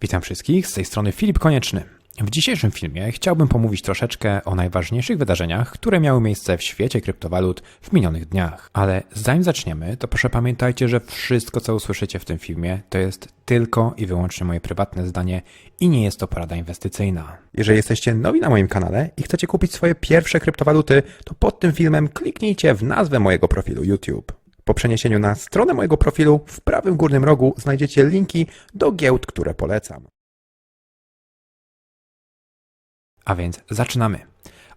Witam wszystkich, z tej strony Filip Konieczny. W dzisiejszym filmie chciałbym pomówić troszeczkę o najważniejszych wydarzeniach, które miały miejsce w świecie kryptowalut w minionych dniach. Ale zanim zaczniemy, to proszę pamiętajcie, że wszystko co usłyszycie w tym filmie to jest tylko i wyłącznie moje prywatne zdanie i nie jest to porada inwestycyjna. Jeżeli jesteście nowi na moim kanale i chcecie kupić swoje pierwsze kryptowaluty, to pod tym filmem kliknijcie w nazwę mojego profilu YouTube. Po przeniesieniu na stronę mojego profilu w prawym górnym rogu znajdziecie linki do giełd, które polecam. A więc zaczynamy.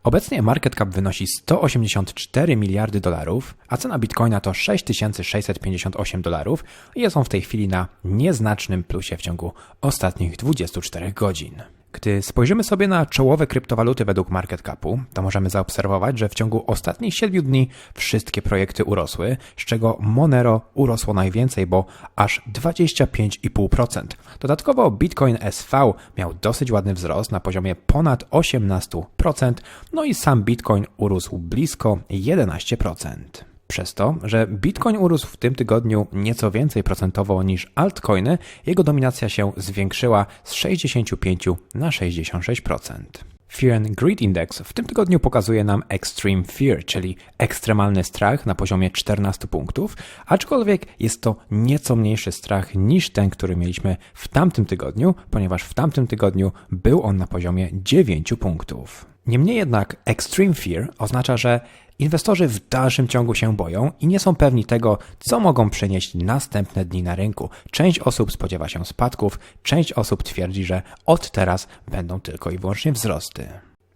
Obecnie market cap wynosi 184 miliardy dolarów, a cena bitcoina to 6658 dolarów i jest on w tej chwili na nieznacznym plusie w ciągu ostatnich 24 godzin. Gdy spojrzymy sobie na czołowe kryptowaluty według market capu, to możemy zaobserwować, że w ciągu ostatnich 7 dni wszystkie projekty urosły, z czego Monero urosło najwięcej, bo aż 25,5%. Dodatkowo Bitcoin SV miał dosyć ładny wzrost na poziomie ponad 18%, no i sam Bitcoin urósł blisko 11%. Przez to, że Bitcoin urósł w tym tygodniu nieco więcej procentowo niż altcoiny, jego dominacja się zwiększyła z 65 na 66%. Fear and Greed Index w tym tygodniu pokazuje nam Extreme Fear, czyli ekstremalny strach na poziomie 14 punktów, aczkolwiek jest to nieco mniejszy strach niż ten, który mieliśmy w tamtym tygodniu, ponieważ w tamtym tygodniu był on na poziomie 9 punktów. Niemniej jednak Extreme Fear oznacza, że Inwestorzy w dalszym ciągu się boją i nie są pewni tego, co mogą przynieść następne dni na rynku. Część osób spodziewa się spadków, część osób twierdzi, że od teraz będą tylko i wyłącznie wzrosty.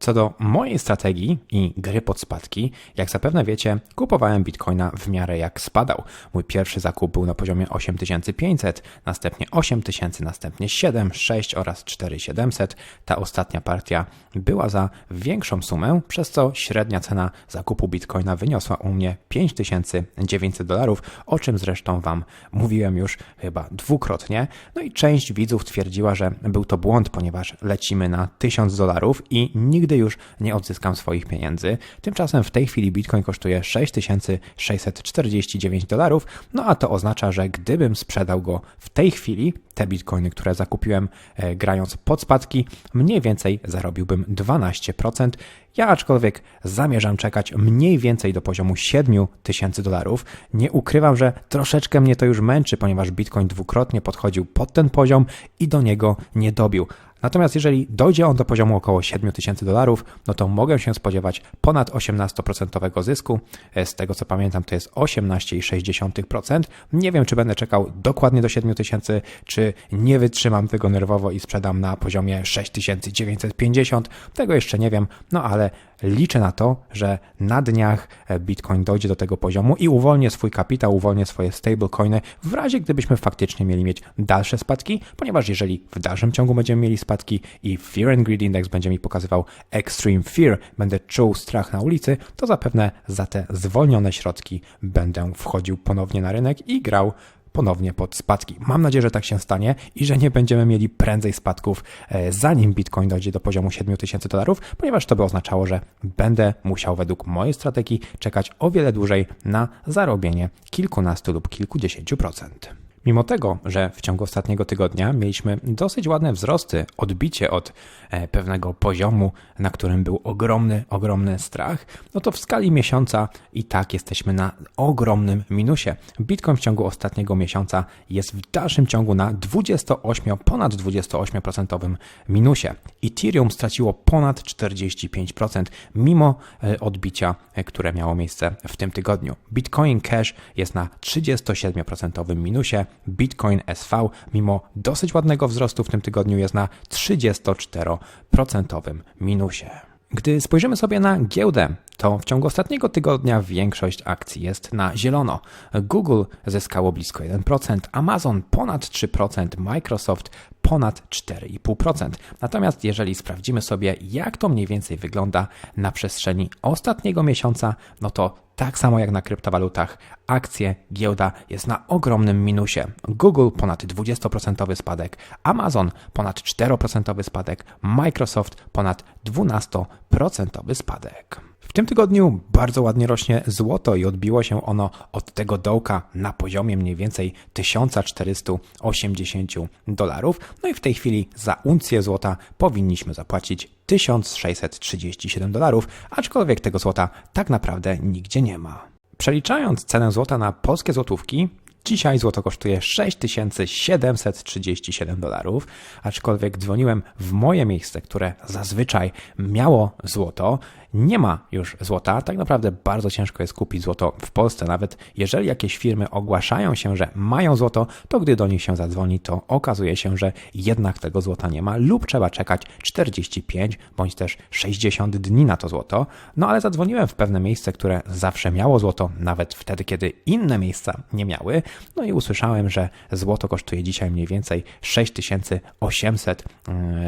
Co do mojej strategii i gry pod spadki, jak zapewne wiecie, kupowałem bitcoina w miarę jak spadał. Mój pierwszy zakup był na poziomie 8500, następnie 8000, następnie 7, 6 oraz 4700. Ta ostatnia partia była za większą sumę, przez co średnia cena zakupu bitcoina wyniosła u mnie 5900 dolarów, o czym zresztą Wam mówiłem już chyba dwukrotnie. No i część widzów twierdziła, że był to błąd, ponieważ lecimy na 1000 dolarów i nigdy nigdy już nie odzyskam swoich pieniędzy. Tymczasem w tej chwili Bitcoin kosztuje 6649 dolarów, no a to oznacza, że gdybym sprzedał go w tej chwili, te bitcoiny, które zakupiłem e, grając pod spadki, mniej więcej zarobiłbym 12%. Ja aczkolwiek zamierzam czekać mniej więcej do poziomu 7000 dolarów. Nie ukrywam, że troszeczkę mnie to już męczy, ponieważ Bitcoin dwukrotnie podchodził pod ten poziom i do niego nie dobił. Natomiast jeżeli dojdzie on do poziomu około 7000 dolarów, no to mogę się spodziewać ponad 18% zysku. E, z tego co pamiętam, to jest 18,6%. Nie wiem, czy będę czekał dokładnie do 7000, czy nie wytrzymam tego nerwowo i sprzedam na poziomie 6950. Tego jeszcze nie wiem, no ale liczę na to, że na dniach e, Bitcoin dojdzie do tego poziomu i uwolnię swój kapitał, uwolnię swoje stablecoiny w razie gdybyśmy faktycznie mieli mieć dalsze spadki, ponieważ jeżeli w dalszym ciągu będziemy mieli spadki i Fear and Greed Index będzie mi pokazywał Extreme Fear, będę czuł strach na ulicy, to zapewne za te zwolnione środki będę wchodził ponownie na rynek i grał ponownie pod spadki. Mam nadzieję, że tak się stanie i że nie będziemy mieli prędzej spadków, e, zanim Bitcoin dojdzie do poziomu 7000 dolarów, ponieważ to by oznaczało, że będę musiał według mojej strategii czekać o wiele dłużej na zarobienie kilkunastu lub kilkudziesięciu procent. Mimo tego, że w ciągu ostatniego tygodnia mieliśmy dosyć ładne wzrosty, odbicie od e, pewnego poziomu, na którym był ogromny, ogromny strach, no to w skali miesiąca i tak jesteśmy na ogromnym minusie. Bitcoin w ciągu ostatniego miesiąca jest w dalszym ciągu na 28, ponad 28% minusie. Ethereum straciło ponad 45% mimo e, odbicia, e, które miało miejsce w tym tygodniu. Bitcoin Cash jest na 37% minusie. Bitcoin SV, mimo dosyć ładnego wzrostu w tym tygodniu, jest na 34% minusie. Gdy spojrzymy sobie na giełdę, to w ciągu ostatniego tygodnia większość akcji jest na zielono. Google zyskało blisko 1%, Amazon ponad 3%, Microsoft ponad 4,5%. Natomiast jeżeli sprawdzimy sobie, jak to mniej więcej wygląda na przestrzeni ostatniego miesiąca, no to tak samo jak na kryptowalutach, akcje, giełda jest na ogromnym minusie. Google ponad 20% spadek, Amazon ponad 4% spadek, Microsoft ponad 12% spadek. W tym tygodniu bardzo ładnie rośnie złoto i odbiło się ono od tego dołka na poziomie mniej więcej 1480 dolarów. No i w tej chwili za uncję złota powinniśmy zapłacić 1637 dolarów, aczkolwiek tego złota tak naprawdę nigdzie nie ma. Przeliczając cenę złota na polskie złotówki, Dzisiaj złoto kosztuje 6737 dolarów, aczkolwiek dzwoniłem w moje miejsce, które zazwyczaj miało złoto. Nie ma już złota. Tak naprawdę bardzo ciężko jest kupić złoto w Polsce. Nawet jeżeli jakieś firmy ogłaszają się, że mają złoto, to gdy do nich się zadzwoni, to okazuje się, że jednak tego złota nie ma lub trzeba czekać 45 bądź też 60 dni na to złoto. No ale zadzwoniłem w pewne miejsce, które zawsze miało złoto, nawet wtedy, kiedy inne miejsca nie miały. No i usłyszałem, że złoto kosztuje dzisiaj mniej więcej 6800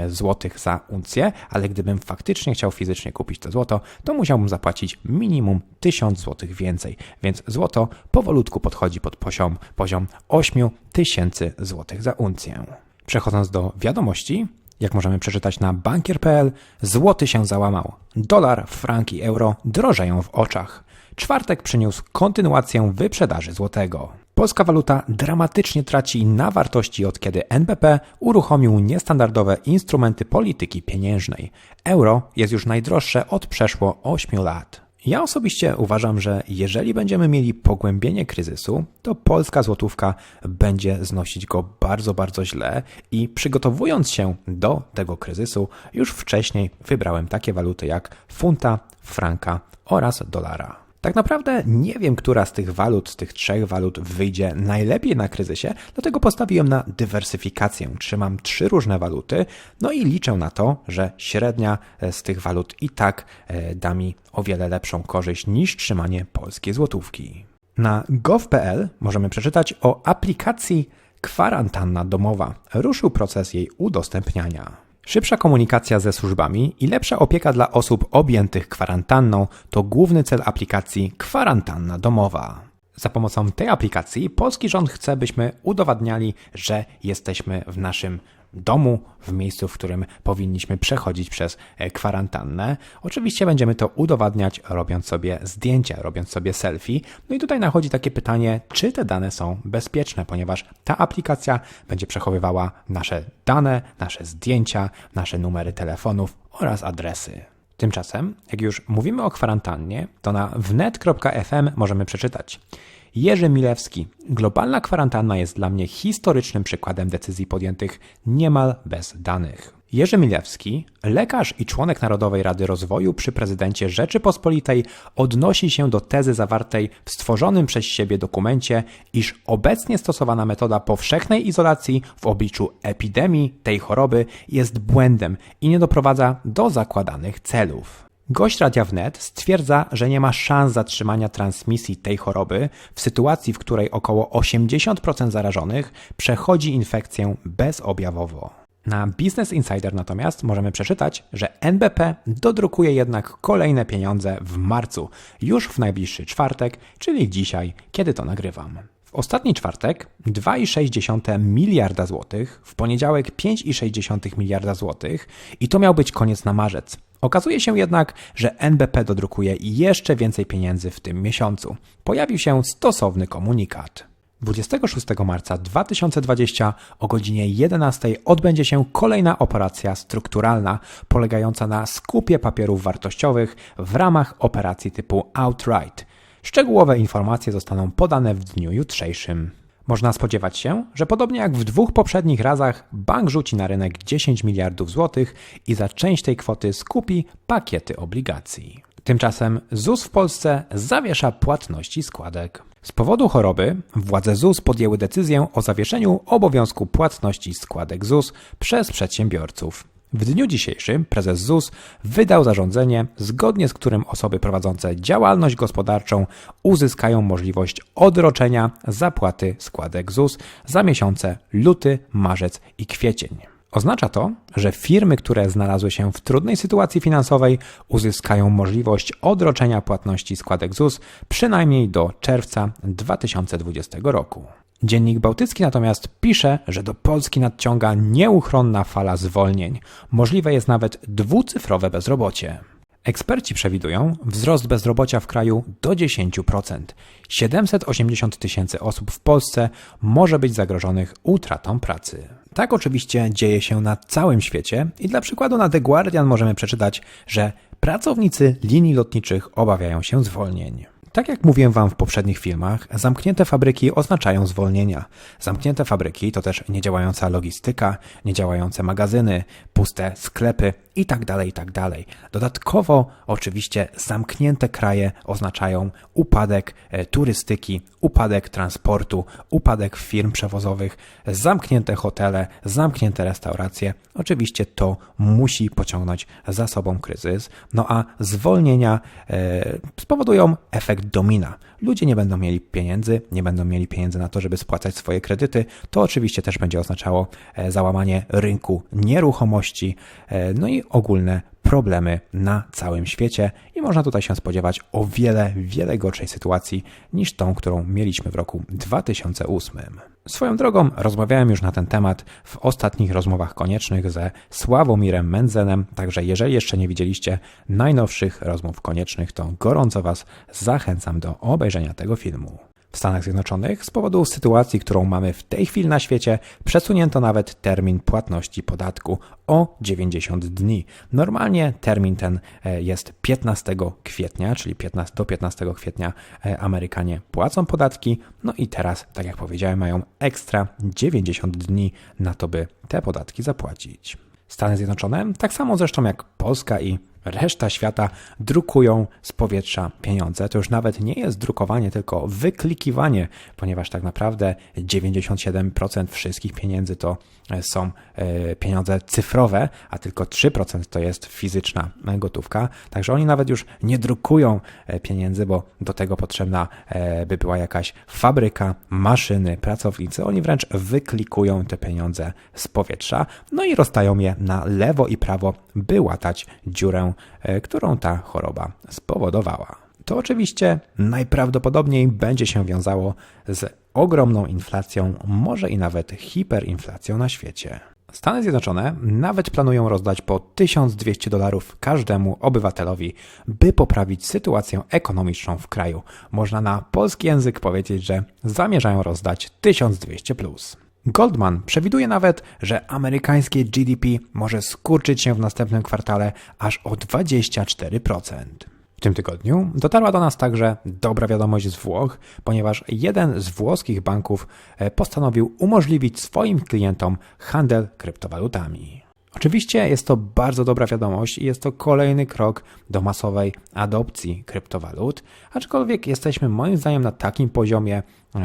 zł za uncję, ale gdybym faktycznie chciał fizycznie kupić to złoto, to musiałbym zapłacić minimum 1000 zł więcej, więc złoto powolutku podchodzi pod poziom, poziom 8000 zł za uncję. Przechodząc do wiadomości, jak możemy przeczytać na bankier.pl, złoty się załamał. Dolar, frank i euro drożeją w oczach. Czwartek przyniósł kontynuację wyprzedaży złotego. Polska waluta dramatycznie traci na wartości od kiedy NBP uruchomił niestandardowe instrumenty polityki pieniężnej. Euro jest już najdroższe od przeszło 8 lat. Ja osobiście uważam, że jeżeli będziemy mieli pogłębienie kryzysu, to polska złotówka będzie znosić go bardzo, bardzo źle i przygotowując się do tego kryzysu, już wcześniej wybrałem takie waluty jak funta, franka oraz dolara. Tak naprawdę nie wiem, która z tych walut, z tych trzech walut wyjdzie najlepiej na kryzysie, dlatego postawiłem na dywersyfikację. Trzymam trzy różne waluty, no i liczę na to, że średnia e, z tych walut i tak e, da mi o wiele lepszą korzyść niż trzymanie polskiej złotówki. Na gov.pl możemy przeczytać o aplikacji kwarantanna domowa. Ruszył proces jej udostępniania. Szybsza komunikacja ze służbami i lepsza opieka dla osób objętych kwarantanną to główny cel aplikacji Kwarantanna Domowa. Za pomocą tej aplikacji polski rząd chce, byśmy udowadniali, że jesteśmy w naszym domu, w miejscu, w którym powinniśmy przechodzić przez e, kwarantannę. Oczywiście będziemy to udowadniać, robiąc sobie zdjęcia, robiąc sobie selfie. No i tutaj nachodzi takie pytanie, czy te dane są bezpieczne, ponieważ ta aplikacja będzie przechowywała nasze dane, nasze zdjęcia, nasze numery telefonów oraz adresy. Tymczasem, jak już mówimy o kwarantannie, to na wnet.fm możemy przeczytać. Jerzy Milewski. Globalna kwarantanna jest dla mnie historycznym przykładem decyzji podjętych niemal bez danych. Jerzy Milewski, lekarz i członek Narodowej Rady Rozwoju przy prezydencie Rzeczypospolitej, odnosi się do tezy zawartej w stworzonym przez siebie dokumencie, iż obecnie stosowana metoda powszechnej izolacji w obliczu epidemii tej choroby jest błędem i nie doprowadza do zakładanych celów. Gość Radia Wnet stwierdza, że nie ma szans zatrzymania transmisji tej choroby w sytuacji, w której około 80% zarażonych przechodzi infekcję bezobjawowo. Na Business Insider natomiast możemy przeczytać, że NBP dodrukuje jednak kolejne pieniądze w marcu, już w najbliższy czwartek, czyli dzisiaj, kiedy to nagrywam. W ostatni czwartek 2,6 miliarda złotych, w poniedziałek 5,6 miliarda złotych i to miał być koniec na marzec. Okazuje się jednak, że NBP dodrukuje jeszcze więcej pieniędzy w tym miesiącu. Pojawił się stosowny komunikat. 26 marca 2020 o godzinie 11 odbędzie się kolejna operacja strukturalna polegająca na skupie papierów wartościowych w ramach operacji typu outright. Szczegółowe informacje zostaną podane w dniu jutrzejszym. Można spodziewać się, że podobnie jak w dwóch poprzednich razach, bank rzuci na rynek 10 miliardów złotych i za część tej kwoty skupi pakiety obligacji. Tymczasem ZUS w Polsce zawiesza płatności składek. Z powodu choroby władze ZUS podjęły decyzję o zawieszeniu obowiązku płatności składek ZUS przez przedsiębiorców. W dniu dzisiejszym prezes ZUS wydał zarządzenie, zgodnie z którym osoby prowadzące działalność gospodarczą uzyskają możliwość odroczenia zapłaty składek ZUS za miesiące luty, marzec i kwiecień. Oznacza to, że firmy, które znalazły się w trudnej sytuacji finansowej, uzyskają możliwość odroczenia płatności składek ZUS przynajmniej do czerwca 2020 roku. Dziennik Bałtycki natomiast pisze, że do Polski nadciąga nieuchronna fala zwolnień. Możliwe jest nawet dwucyfrowe bezrobocie. Eksperci przewidują wzrost bezrobocia w kraju do 10%. 780 tysięcy osób w Polsce może być zagrożonych utratą pracy. Tak oczywiście dzieje się na całym świecie i dla przykładu na The Guardian możemy przeczytać, że pracownicy linii lotniczych obawiają się zwolnień. Tak jak mówiłem Wam w poprzednich filmach, zamknięte fabryki oznaczają zwolnienia. Zamknięte fabryki to też niedziałająca logistyka, niedziałające magazyny, puste sklepy itd. Tak itd. Tak Dodatkowo, oczywiście, zamknięte kraje oznaczają upadek e, turystyki, upadek transportu, upadek firm przewozowych, zamknięte hotele, zamknięte restauracje. Oczywiście to musi pociągnąć za sobą kryzys, no a zwolnienia e, spowodują efekt domina. Ludzie nie będą mieli pieniędzy, nie będą mieli pieniędzy na to, żeby spłacać swoje kredyty. To oczywiście też będzie oznaczało e, załamanie rynku nieruchomości, e, no i ogólne problemy na całym świecie i można tutaj się spodziewać o wiele, wiele gorszej sytuacji niż tą, którą mieliśmy w roku 2008. Swoją drogą rozmawiałem już na ten temat w ostatnich rozmowach koniecznych ze Sławomirem Menzenem, także jeżeli jeszcze nie widzieliście najnowszych rozmów koniecznych, to gorąco Was zachęcam do obejrzenia tego filmu. W Stanach Zjednoczonych z powodu sytuacji, którą mamy w tej chwili na świecie, przesunięto nawet termin płatności podatku o 90 dni. Normalnie termin ten e, jest 15 kwietnia, czyli 15, do 15 kwietnia e, Amerykanie płacą podatki, no i teraz, tak jak powiedziałem, mają ekstra 90 dni na to, by te podatki zapłacić. Stany Zjednoczone, tak samo zresztą jak Polska i reszta świata drukują z powietrza pieniądze. To już nawet nie jest drukowanie, tylko wyklikiwanie, ponieważ tak naprawdę 97% wszystkich pieniędzy to e, są e, pieniądze cyfrowe, a tylko 3% to jest fizyczna gotówka. Także oni nawet już nie drukują e, pieniędzy, bo do tego potrzebna by była jakaś fabryka, maszyny, pracownicy. Oni wręcz wyklikują te pieniądze z powietrza, no i rozdają je na lewo i prawo, by łatać dziurę którą ta choroba spowodowała. To oczywiście najprawdopodobniej będzie się wiązało z ogromną inflacją, może i nawet hiperinflacją na świecie. Stany Zjednoczone nawet planują rozdać po 1200 dolarów każdemu obywatelowi, by poprawić sytuację ekonomiczną w kraju. Można na polski język powiedzieć, że zamierzają rozdać 1200 plus. Goldman przewiduje nawet, że amerykańskie GDP może skurczyć się w następnym kwartale aż o 24%. W tym tygodniu dotarła do nas także dobra wiadomość z Włoch, ponieważ jeden z włoskich banków e, postanowił umożliwić swoim klientom handel kryptowalutami. Oczywiście jest to bardzo dobra wiadomość i jest to kolejny krok do masowej adopcji kryptowalut, aczkolwiek jesteśmy moim zdaniem na takim poziomie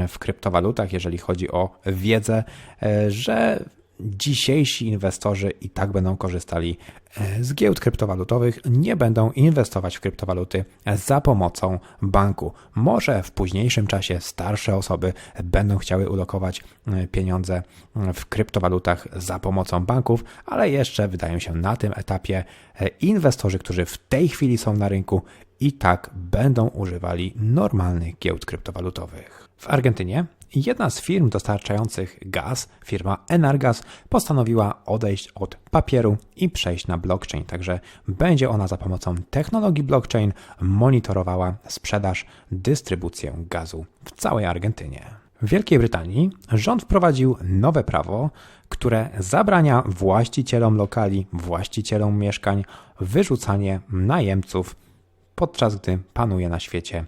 w kryptowalutach, jeżeli chodzi o wiedzę, e, że dzisiejsi inwestorzy i tak będą korzystali e, z giełd kryptowalutowych, nie będą inwestować w kryptowaluty za pomocą banku. Może w późniejszym czasie starsze osoby będą chciały ulokować e, pieniądze e, w kryptowalutach za pomocą banków, ale jeszcze wydają się na tym etapie inwestorzy, którzy w tej chwili są na rynku i tak będą używali normalnych giełd kryptowalutowych. W Argentynie Jedna z firm dostarczających gaz, firma Enargas, postanowiła odejść od papieru i przejść na blockchain. Także będzie ona za pomocą technologii blockchain monitorowała sprzedaż, dystrybucję gazu w całej Argentynie. W Wielkiej Brytanii rząd wprowadził nowe prawo, które zabrania właścicielom lokali, właścicielom mieszkań wyrzucanie najemców, podczas gdy panuje na świecie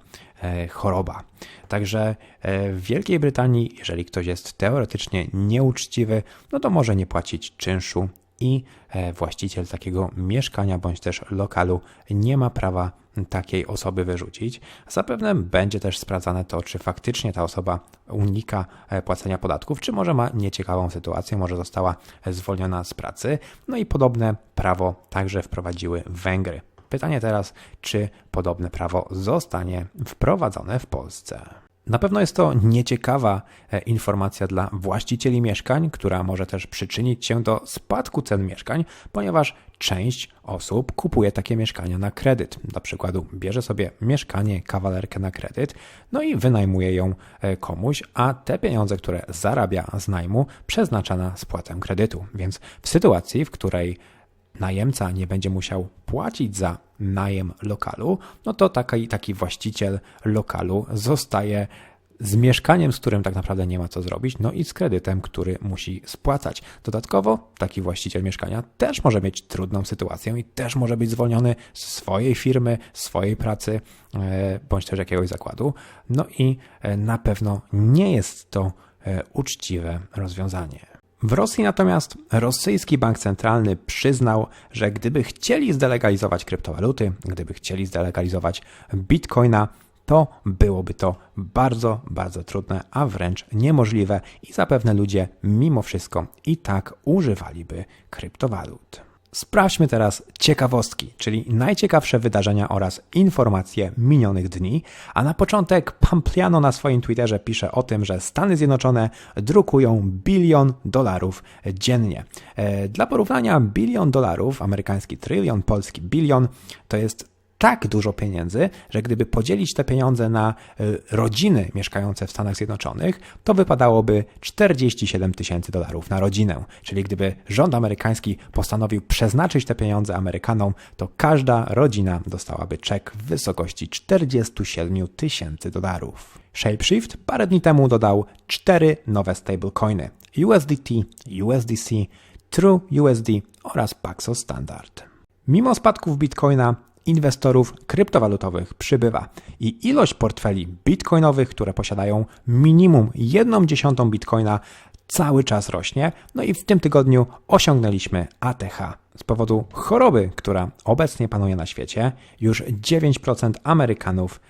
choroba. Także e, w Wielkiej Brytanii, jeżeli ktoś jest teoretycznie nieuczciwy, no to może nie płacić czynszu i e, właściciel takiego mieszkania bądź też lokalu nie ma prawa takiej osoby wyrzucić. Zapewne będzie też sprawdzane to, czy faktycznie ta osoba unika płacenia podatków, czy może ma nieciekawą sytuację, może została zwolniona z pracy. No i podobne prawo także wprowadziły Węgry. Pytanie teraz, czy podobne prawo zostanie wprowadzone w Polsce. Na pewno jest to nieciekawa e, informacja dla właścicieli mieszkań, która może też przyczynić się do spadku cen mieszkań, ponieważ część osób kupuje takie mieszkania na kredyt. Do przykładu bierze sobie mieszkanie, kawalerkę na kredyt, no i wynajmuje ją e, komuś, a te pieniądze, które zarabia z najmu, przeznacza na spłatę kredytu. Więc w sytuacji, w której najemca nie będzie musiał płacić za najem lokalu, no to taki, taki właściciel lokalu zostaje z mieszkaniem, z którym tak naprawdę nie ma co zrobić, no i z kredytem, który musi spłacać. Dodatkowo taki właściciel mieszkania też może mieć trudną sytuację i też może być zwolniony z swojej firmy, swojej pracy e, bądź też jakiegoś zakładu. No i e, na pewno nie jest to e, uczciwe rozwiązanie. W Rosji natomiast rosyjski bank centralny przyznał, że gdyby chcieli zdelegalizować kryptowaluty, gdyby chcieli zdelegalizować bitcoina, to byłoby to bardzo, bardzo trudne, a wręcz niemożliwe i zapewne ludzie mimo wszystko i tak używaliby kryptowalut. Sprawdźmy teraz ciekawostki, czyli najciekawsze wydarzenia oraz informacje minionych dni. A na początek Pampliano na swoim Twitterze pisze o tym, że Stany Zjednoczone drukują bilion dolarów dziennie. E, dla porównania, bilion dolarów, amerykański trylion, polski bilion, to jest tak dużo pieniędzy, że gdyby podzielić te pieniądze na y, rodziny mieszkające w Stanach Zjednoczonych, to wypadałoby 47 tysięcy dolarów na rodzinę. Czyli gdyby rząd amerykański postanowił przeznaczyć te pieniądze Amerykanom, to każda rodzina dostałaby czek w wysokości 47 tysięcy dolarów. Shapeshift parę dni temu dodał cztery nowe stablecoiny: USDT, USDC, TrueUSD oraz Paxos Standard. Mimo spadków Bitcoina, inwestorów kryptowalutowych przybywa i ilość portfeli bitcoinowych, które posiadają minimum 1 dziesiątą bitcoina, cały czas rośnie. No i w tym tygodniu osiągnęliśmy ATH. Z powodu choroby, która obecnie panuje na świecie, już 9% Amerykanów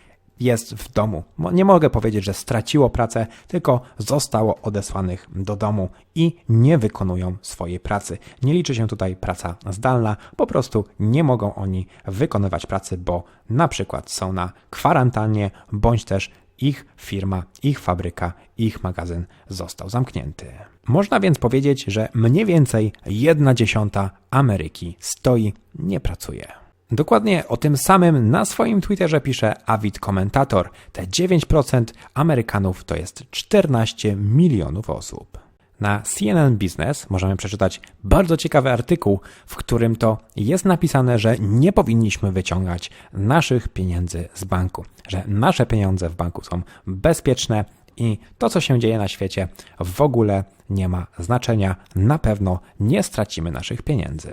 jest w domu. Nie mogę powiedzieć, że straciło pracę, tylko zostało odesłanych do domu i nie wykonują swojej pracy. Nie liczy się tutaj praca zdalna, po prostu nie mogą oni wykonywać pracy, bo na przykład są na kwarantannie bądź też ich firma, ich fabryka, ich magazyn został zamknięty. Można więc powiedzieć, że mniej więcej jedna dziesiąta Ameryki stoi, nie pracuje. Dokładnie o tym samym na swoim Twitterze pisze Avid Komentator. Te 9% Amerykanów to jest 14 milionów osób. Na CNN Business możemy przeczytać bardzo ciekawy artykuł, w którym to jest napisane, że nie powinniśmy wyciągać naszych pieniędzy z banku, że nasze pieniądze w banku są bezpieczne i to, co się dzieje na świecie, w ogóle nie ma znaczenia. Na pewno nie stracimy naszych pieniędzy.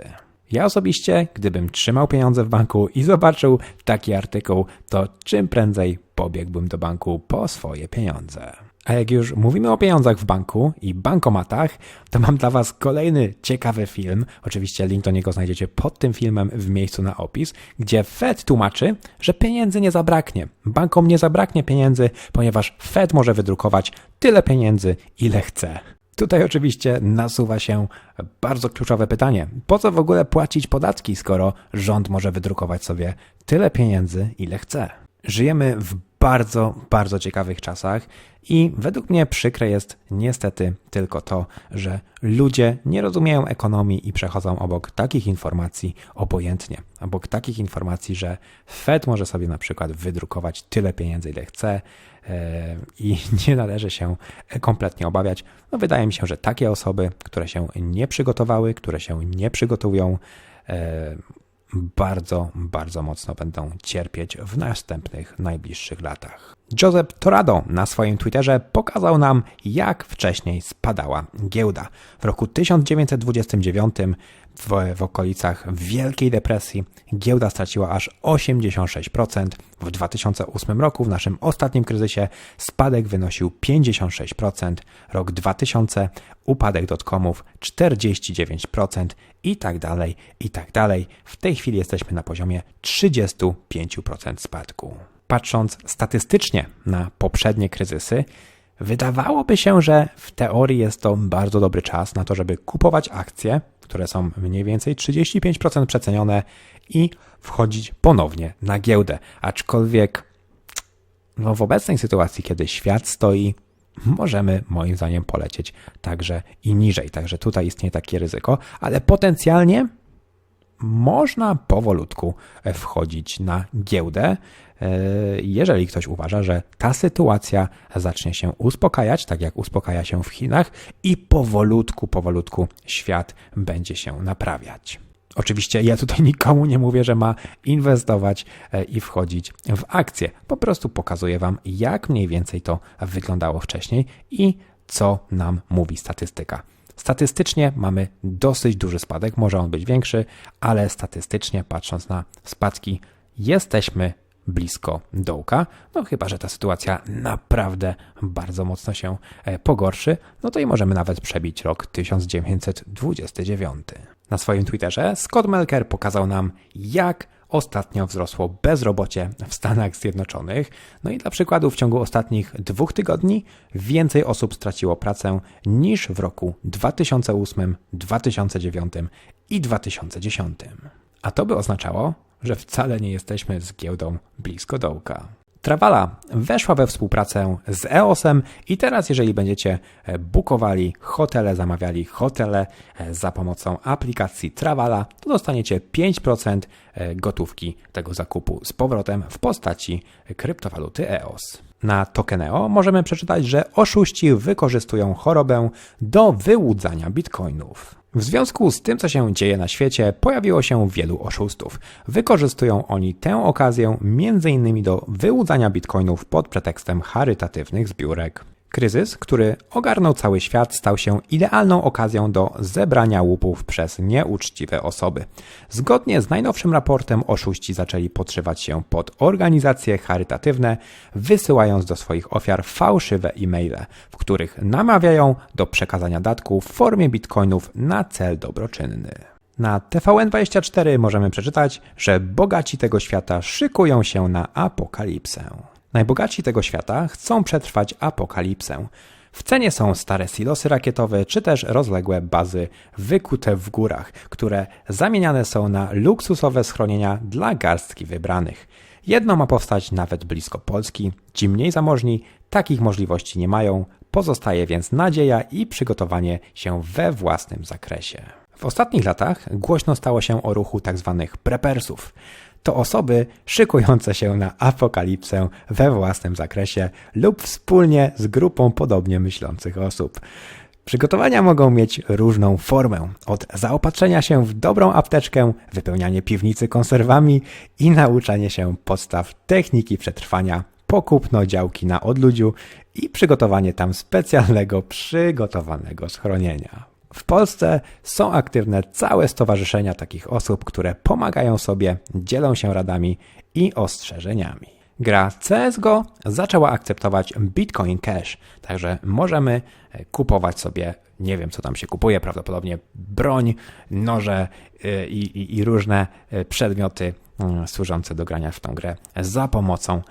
Ja osobiście, gdybym trzymał pieniądze w banku i zobaczył taki artykuł, to czym prędzej pobiegłbym do banku po swoje pieniądze. A jak już mówimy o pieniądzach w banku i bankomatach, to mam dla Was kolejny ciekawy film. Oczywiście link do niego znajdziecie pod tym filmem w miejscu na opis, gdzie Fed tłumaczy, że pieniędzy nie zabraknie. Bankom nie zabraknie pieniędzy, ponieważ Fed może wydrukować tyle pieniędzy, ile chce. Tutaj oczywiście nasuwa się bardzo kluczowe pytanie. Po co w ogóle płacić podatki, skoro rząd może wydrukować sobie tyle pieniędzy, ile chce? Żyjemy w bardzo, bardzo ciekawych czasach i według mnie przykre jest niestety tylko to, że ludzie nie rozumieją ekonomii i przechodzą obok takich informacji obojętnie. Obok takich informacji, że Fed może sobie na przykład wydrukować tyle pieniędzy, ile chce e, i nie należy się kompletnie obawiać. No wydaje mi się, że takie osoby, które się nie przygotowały, które się nie przygotują, e, bardzo, bardzo mocno będą cierpieć w następnych, najbliższych latach. Joseph Torado na swoim Twitterze pokazał nam, jak wcześniej spadała giełda. W roku 1929 w, w okolicach Wielkiej Depresji giełda straciła aż 86%. W 2008 roku, w naszym ostatnim kryzysie, spadek wynosił 56%. Rok 2000 upadek dotcomów 49% i tak dalej, i tak dalej. W tej chwili jesteśmy na poziomie 35% spadku. Patrząc statystycznie na poprzednie kryzysy, wydawałoby się, że w teorii jest to bardzo dobry czas na to, żeby kupować akcje, które są mniej więcej 35% przecenione i wchodzić ponownie na giełdę. Aczkolwiek no, w obecnej sytuacji, kiedy świat stoi, możemy moim zdaniem polecieć także i niżej. Także tutaj istnieje takie ryzyko, ale potencjalnie można powolutku wchodzić na giełdę, e, jeżeli ktoś uważa, że ta sytuacja zacznie się uspokajać, tak jak uspokaja się w Chinach, i powolutku, powolutku świat będzie się naprawiać. Oczywiście ja tutaj nikomu nie mówię, że ma inwestować e, i wchodzić w akcje. Po prostu pokazuję Wam, jak mniej więcej to wyglądało wcześniej i co nam mówi statystyka. Statystycznie mamy dosyć duży spadek, może on być większy, ale statystycznie patrząc na spadki, jesteśmy blisko dołka. No chyba, że ta sytuacja naprawdę bardzo mocno się e, pogorszy, no to i możemy nawet przebić rok 1929. Na swoim Twitterze Scott Melker pokazał nam, jak ostatnio wzrosło bezrobocie w Stanach Zjednoczonych. No i dla przykładu w ciągu ostatnich dwóch tygodni więcej osób straciło pracę niż w roku 2008, 2009 i 2010. A to by oznaczało, że wcale nie jesteśmy z giełdą blisko dołka. Travala weszła we współpracę z EOSem i teraz jeżeli będziecie e, bukowali hotele, zamawiali hotele e, za pomocą aplikacji Travala, to dostaniecie 5% e, gotówki tego zakupu z powrotem w postaci kryptowaluty EOS. Na Tokeneo możemy przeczytać, że oszuści wykorzystują chorobę do wyłudzania bitcoinów. W związku z tym, co się dzieje na świecie, pojawiło się wielu oszustów. Wykorzystują oni tę okazję m.in. do wyłudzania bitcoinów pod pretekstem charytatywnych zbiórek. Kryzys, który ogarnął cały świat, stał się idealną okazją do zebrania łupów przez nieuczciwe osoby. Zgodnie z najnowszym raportem oszuści zaczęli podszywać się pod organizacje charytatywne, wysyłając do swoich ofiar fałszywe e-maile, w których namawiają do przekazania datków w formie bitcoinów na cel dobroczynny. Na TVN24 możemy przeczytać, że bogaci tego świata szykują się na apokalipsę. Najbogatsi tego świata chcą przetrwać apokalipsę. W cenie są stare silosy rakietowe czy też rozległe bazy wykute w górach, które zamieniane są na luksusowe schronienia dla garstki wybranych. Jedno ma powstać nawet blisko Polski. Ci mniej zamożni takich możliwości nie mają, pozostaje więc nadzieja i przygotowanie się we własnym zakresie. W ostatnich latach głośno stało się o ruchu tzw. Tak prepersów to osoby szykujące się na apokalipsę we własnym zakresie lub wspólnie z grupą podobnie myślących osób. Przygotowania mogą mieć różną formę, od zaopatrzenia się w dobrą apteczkę, wypełnianie piwnicy konserwami i nauczanie się podstaw techniki przetrwania, pokupno działki na odludziu i przygotowanie tam specjalnego przygotowanego schronienia. W Polsce są aktywne całe stowarzyszenia takich osób, które pomagają sobie, dzielą się radami i ostrzeżeniami. Gra CSGO zaczęła akceptować Bitcoin Cash, także możemy e, kupować sobie, nie wiem co tam się kupuje, prawdopodobnie broń, noże e, i, i, i różne e, przedmioty mm, służące do grania w tą grę za pomocą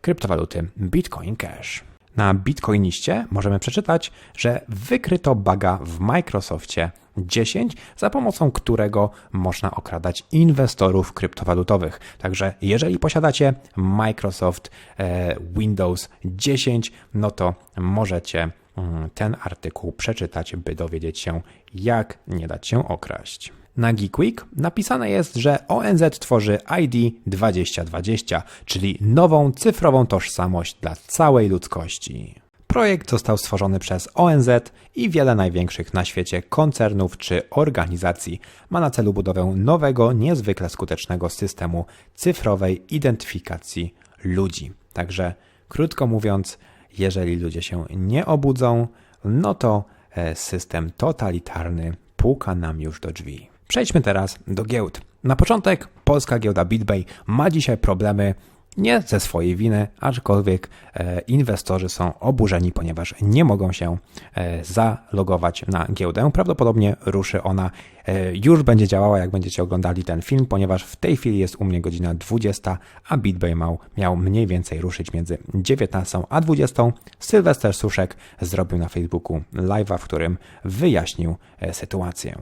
kryptowaluty Bitcoin Cash. Na Bitcoiniście możemy przeczytać, że wykryto baga w Microsoftie 10, za pomocą którego można okradać inwestorów kryptowalutowych. Także jeżeli posiadacie Microsoft e, Windows 10, no to możecie mm, ten artykuł przeczytać, by dowiedzieć się, jak nie dać się okraść. Na Geekweek napisane jest, że ONZ tworzy ID 2020, czyli nową cyfrową tożsamość dla całej ludzkości. Projekt został stworzony przez ONZ i wiele największych na świecie koncernów czy organizacji. Ma na celu budowę nowego, niezwykle skutecznego systemu cyfrowej identyfikacji ludzi. Także, krótko mówiąc, jeżeli ludzie się nie obudzą, no to e, system totalitarny puka nam już do drzwi. Przejdźmy teraz do giełd. Na początek polska giełda BitBay ma dzisiaj problemy nie ze swojej winy, aczkolwiek e, inwestorzy są oburzeni, ponieważ nie mogą się e, zalogować na giełdę. Prawdopodobnie ruszy ona, e, już będzie działała, jak będziecie oglądali ten film, ponieważ w tej chwili jest u mnie godzina 20, a BitBay miał, miał mniej więcej ruszyć między 19 a 20. Sylwester Suszek zrobił na Facebooku live'a, w którym wyjaśnił sytuację.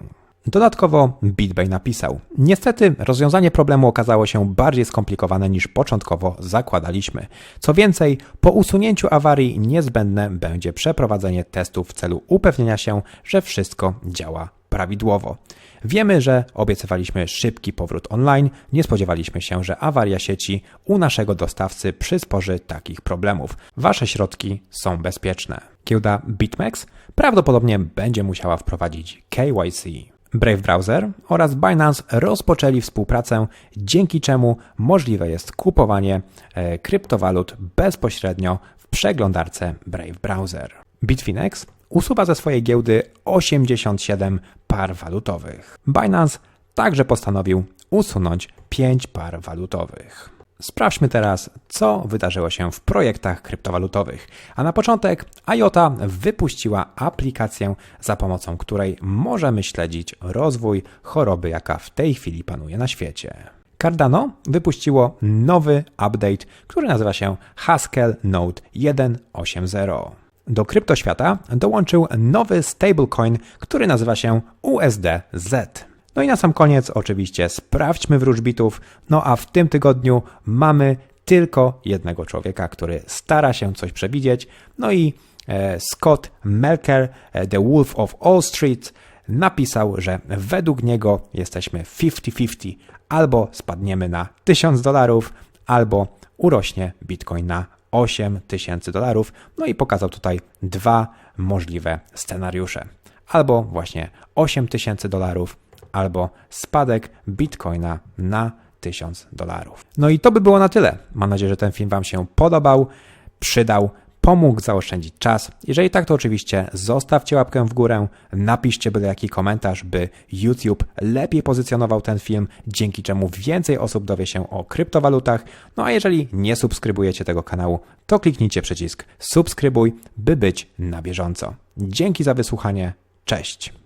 Dodatkowo BitBay napisał: Niestety rozwiązanie problemu okazało się bardziej skomplikowane niż początkowo zakładaliśmy. Co więcej, po usunięciu awarii niezbędne będzie przeprowadzenie testów w celu upewnienia się, że wszystko działa prawidłowo. Wiemy, że obiecywaliśmy szybki powrót online, nie spodziewaliśmy się, że awaria sieci u naszego dostawcy przysporzy takich problemów. Wasze środki są bezpieczne. Giełda BitMEX prawdopodobnie będzie musiała wprowadzić KYC. Brave Browser oraz Binance rozpoczęli współpracę, dzięki czemu możliwe jest kupowanie e, kryptowalut bezpośrednio w przeglądarce Brave Browser. Bitfinex usuwa ze swojej giełdy 87 par walutowych. Binance także postanowił usunąć 5 par walutowych. Sprawdźmy teraz, co wydarzyło się w projektach kryptowalutowych. A na początek IOTA wypuściła aplikację, za pomocą której możemy śledzić rozwój choroby, jaka w tej chwili panuje na świecie. Cardano wypuściło nowy update, który nazywa się Haskell Node 1.8.0. Do kryptoświata dołączył nowy stablecoin, który nazywa się USDZ. No i na sam koniec oczywiście sprawdźmy wróżbitów. No a w tym tygodniu mamy tylko jednego człowieka, który stara się coś przewidzieć. No i e, Scott Melker, e, The Wolf of All Street, napisał, że według niego jesteśmy 50-50. Albo spadniemy na 1000 dolarów, albo urośnie Bitcoin na 8 tysięcy dolarów. No i pokazał tutaj dwa możliwe scenariusze. Albo właśnie 8 tysięcy dolarów, albo spadek bitcoina na 1000 dolarów. No i to by było na tyle. Mam nadzieję, że ten film Wam się podobał, przydał, pomógł zaoszczędzić czas. Jeżeli tak, to oczywiście zostawcie łapkę w górę, napiszcie byle jaki komentarz, by YouTube lepiej pozycjonował ten film, dzięki czemu więcej osób dowie się o kryptowalutach. No a jeżeli nie subskrybujecie tego kanału, to kliknijcie przycisk subskrybuj, by być na bieżąco. Dzięki za wysłuchanie. Cześć.